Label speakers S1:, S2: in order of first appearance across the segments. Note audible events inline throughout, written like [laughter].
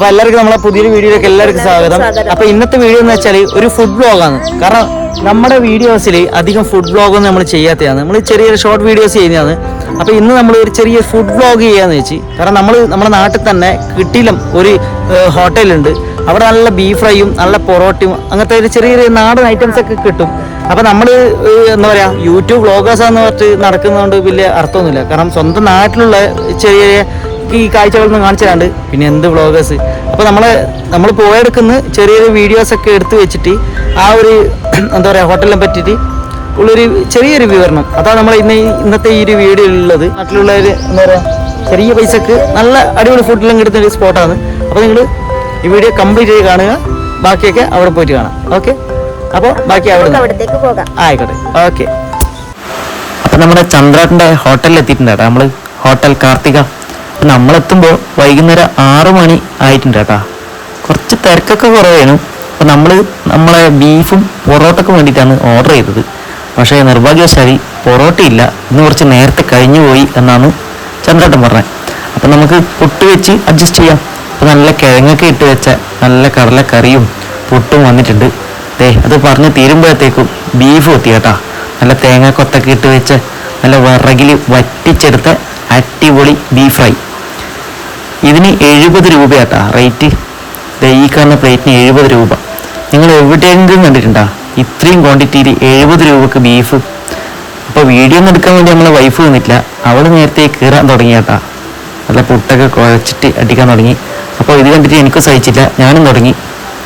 S1: അപ്പൊ എല്ലാവർക്കും നമ്മളെ പുതിയൊരു വീഡിയോയിലേക്ക് എല്ലാവർക്കും സ്വാഗതം. അപ്പൊ ഇന്നത്തെ വീഡിയോ എന്ന് വെച്ചാൽ ഒരു ഫുഡ് ബ്ലോഗാണ് കാരണം നമ്മുടെ വീഡിയോസിൽ അധികം ഫുഡ് ബ്ലോഗൊന്നും നമ്മൾ ചെയ്യാത്തതാണ്. നമ്മൾ ചെറിയ ഷോർട്ട് വീഡിയോസ് ചെയ്യുന്നതാണ്. അപ്പൊ ഇന്ന് നമ്മൾ ഒരു ചെറിയ ഫുഡ് ബ്ലോഗ് ചെയ്യാന്ന് വെച്ച് കാരണം നമ്മൾ നമ്മുടെ നാട്ടിൽ തന്നെ കിട്ടിയിലും ഒരു ഹോട്ടലുണ്ട് അവിടെ നല്ല ബീഫ് ഫ്രൈയും നല്ല പൊറോട്ടയും അങ്ങനത്തെ ഒരു ചെറിയ ചെറിയ നാടൻ ഐറ്റംസ് ഒക്കെ കിട്ടും. അപ്പൊ നമ്മൾ എന്താ പറയാ യൂട്യൂബ് വ്ളോഗേഴ്സാന്ന് പറഞ്ഞിട്ട് നടക്കുന്നതുകൊണ്ട് വലിയ അർത്ഥമൊന്നുമില്ല. കാരണം സ്വന്തം നാട്ടിലുള്ള ചെറിയ ചെറിയ ഈ കാഴ്ചകളൊന്നും കാണിച്ചതാണ്ട് പിന്നെ എന്ത് വ്ളോഗേഴ്സ് അപ്പോൾ നമ്മൾ നമ്മൾ പോയെടുക്കുന്ന ചെറിയ വീഡിയോസൊക്കെ വീഡിയോസ് ഒക്കെ എടുത്തു വെച്ചിട്ട് ആ ഒരു [clears throat] എന്താ പറയുക ഹോട്ടലിനെ പറ്റിയിട്ട് ഉള്ളൊരു ചെറിയൊരു വിവരണം. അതാണ് നമ്മൾ ഇന്ന് ഇന്നത്തെ ഈ ഒരു വീഡിയോ ഉള്ളത് നാട്ടിലുള്ള ഒരു എന്താ പറയുക ചെറിയ പൈസക്ക് നല്ല അടിപൊളി ഫുഡെല്ലാം കിട്ടുന്ന ഒരു സ്പോട്ടാണ് അപ്പോൾ നിങ്ങൾ ഈ വീഡിയോ കംപ്ലീറ്റ് ചെയ്ത് കാണുക. ബാക്കിയൊക്കെ അവിടെ പോയിട്ട് കാണാം. ഓക്കെ അപ്പോൾ ബാക്കി അവിടെ ആയിക്കോട്ടെ. ഓക്കെ അപ്പോൾ നമ്മുടെ ചന്ദ്രാട്ടിന്റെ ഹോട്ടലിൽ എത്തിയിട്ടുണ്ട് നമ്മൾ ഹോട്ടൽ കാർത്തിക. നമ്മളെത്തുമ്പോൾ വൈകുന്നേരം ആറ് മണി ആയിട്ടുണ്ട് കേട്ടാ കുറച്ച് തിരക്കൊക്കെ കുറവായിരുന്നു. അപ്പോൾ നമ്മൾ നമ്മളെ ബീഫും പൊറോട്ടക്കും വേണ്ടിയിട്ടാണ് ഓർഡർ ചെയ്തത്. പക്ഷേ നിർഭാഗ്യവശാലി പൊറോട്ട ഇല്ല. ഇന്ന് കുറച്ച് നേരത്തെ കഴിഞ്ഞു പോയി എന്നാണ് ചന്ദ്രാട്ടൻ പറഞ്ഞത്. അപ്പൊ നമുക്ക് പുട്ട് വെച്ച് അഡ്ജസ്റ്റ് ചെയ്യാം. അപ്പൊ നല്ല കിഴങ്ങൊക്കെ ഇട്ട് വെച്ച നല്ല കടലക്കറിയും പുട്ടും വന്നിട്ടുണ്ട്. ദേ അത് പറഞ്ഞ് തീരുമ്പോഴത്തേക്കും ബീഫ് എത്തി കേട്ടാ നല്ല തേങ്ങ കൊത്തൊക്കെ ഇട്ട് വെച്ച് നല്ല വിറകിൽ വറ്റിച്ചെടുത്ത അടിപൊളി ബീഫ് ഫ്രൈ. ഇതിന് എഴുപത് രൂപയാട്ടാ റേറ്റ്. ഈ കാണുന്ന പ്ലേറ്റിന് എഴുപത് രൂപ. നിങ്ങൾ എവിടെയെങ്കിലും കണ്ടിട്ടുണ്ടോ? ഇത്രയും ക്വാണ്ടിറ്റിയിൽ എഴുപത് രൂപക്ക് ബീഫ് അപ്പോൾ വീഡിയോ ഒന്നും എടുക്കാൻ വേണ്ടി നമ്മളെ വൈഫ് വന്നിട്ടില്ല. അവൾ നേരത്തെ കീറാൻ തുടങ്ങിയാട്ടാ. നല്ല പുട്ടൊക്കെ കുഴച്ചിട്ട് അടിക്കാൻ തുടങ്ങി. അപ്പോൾ ഇത് കണ്ടിട്ട് എനിക്കും സഹിച്ചില്ല. ഞാനും തുടങ്ങി.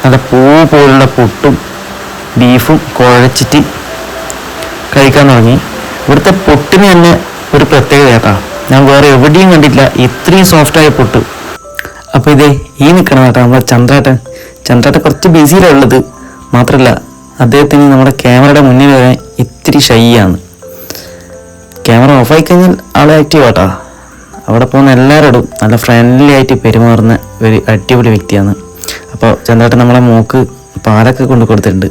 S1: നല്ല പൂ പോലുള്ള പുട്ടും ബീഫും കുഴച്ചിട്ട് കഴിക്കാൻ തുടങ്ങി. ഇവിടുത്തെ പുട്ടിന് തന്നെ ഒരു പ്രത്യേകത കേട്ടാ ഞാൻ വേറെ എവിടെയും കണ്ടിട്ടില്ല. ഇത്രയും സോഫ്റ്റായ പൊട്ട്. അപ്പോൾ ഇതേ ഈ നിൽക്കണം കേട്ടോ നമ്മുടെ ചന്ദ്രാട്ടൻ. ചന്ദ്രാട്ടൻ കുറച്ച് ബിസിയിലുള്ളത് മാത്രമല്ല അദ്ദേഹത്തിന് നമ്മുടെ ക്യാമറയുടെ മുന്നിൽ വരാൻ ഇത്തിരി ഷൈയാണ് ക്യാമറ ഓഫായി കഴിഞ്ഞാൽ ആളെ ആക്റ്റീവ് ആട്ടാ. അവിടെ പോകുന്ന എല്ലാവരോടും നല്ല ഫ്രണ്ട്ലി ആയിട്ട് പെരുമാറുന്ന ഒരു അടിപൊളി വ്യക്തിയാണ്. അപ്പോൾ ചന്ദ്രാട്ടൻ നമ്മളെ മോക്ക് പാലൊക്കെ കൊണ്ടു കൊടുത്തിട്ടുണ്ട്.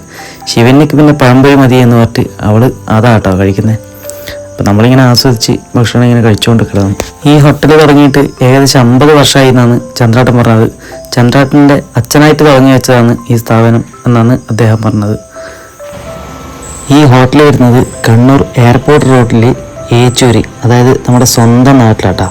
S1: ശിവനിക്ക് പിന്നെ പഴംപൊരി മതി എന്ന് പറഞ്ഞിട്ട് അവൾ അതാട്ടോ കഴിക്കുന്നത് അപ്പം നമ്മളിങ്ങനെ ആസ്വദിച്ച് ഭക്ഷണം ഇങ്ങനെ കഴിച്ചുകൊണ്ട് കിടന്നു ഈ ഹോട്ടൽ തുടങ്ങിയിട്ട് ഏകദേശം അമ്പത് വർഷമായി എന്നാണ് ചന്ദ്രാട്ടൻ പറഞ്ഞത്. ചന്ദ്രാട്ടന്റെ അച്ഛനായിട്ട് തുടങ്ങി വെച്ചതാണ് ഈ സ്ഥാപനം എന്നാണ് അദ്ദേഹം പറഞ്ഞത്. ഈ ഹോട്ടൽ വരുന്നത് കണ്ണൂർ എയർപോർട്ട് റോഡിലെ ഏച്ചൂരി അതായത് നമ്മുടെ സ്വന്തം നാട്ടിലാട്ടാ.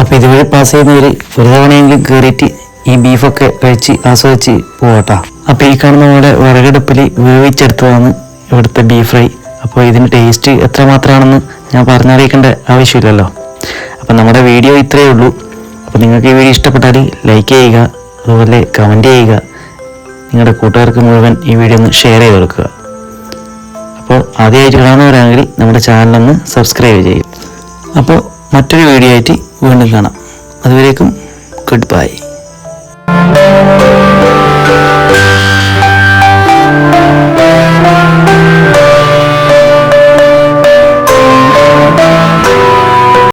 S1: അപ്പോൾ ഇതുവഴി പാസ് ചെയ്യുന്നവർ ഒരു തവണയെങ്കിലും കയറിയിട്ട് ഈ ബീഫൊക്കെ കഴിച്ച് ആസ്വദിച്ച് പോകട്ടാ അപ്പോൾ ഈ കാണുന്ന നമ്മുടെ വിറകടുപ്പിൽ വേവിച്ചെടുത്തതാണ് ഇവിടുത്തെ ബീഫ് ഫ്രൈ അപ്പോൾ ഇതിന്റെ ടേസ്റ്റ് എത്രമാത്രമാണെന്ന് ഞാൻ പറഞ്ഞറിയിക്കേണ്ട ആവശ്യമില്ലല്ലോ. അപ്പം നമ്മുടെ വീഡിയോ ഇത്രയേ ഉള്ളൂ. അപ്പോൾ നിങ്ങൾക്ക് ഈ വീഡിയോ ഇഷ്ടപ്പെട്ടാൽ ലൈക്ക് ചെയ്യുക അതുപോലെ കമന്റ് ചെയ്യുക. നിങ്ങളുടെ കൂട്ടുകാർക്ക് മുഴുവൻ ഈ വീഡിയോ ഒന്ന് ഷെയർ ചെയ്ത് കൊടുക്കുക. അപ്പോൾ ആദ്യമായിട്ട് കാണുന്നവരാണെങ്കിൽ നമ്മുടെ ചാനലൊന്ന് സബ്സ്ക്രൈബ് ചെയ്യും അപ്പോൾ മറ്റൊരു വീഡിയോ ആയിട്ട് വീണ്ടും കാണാം. അതുവരേക്കും ഗുഡ് ബൈ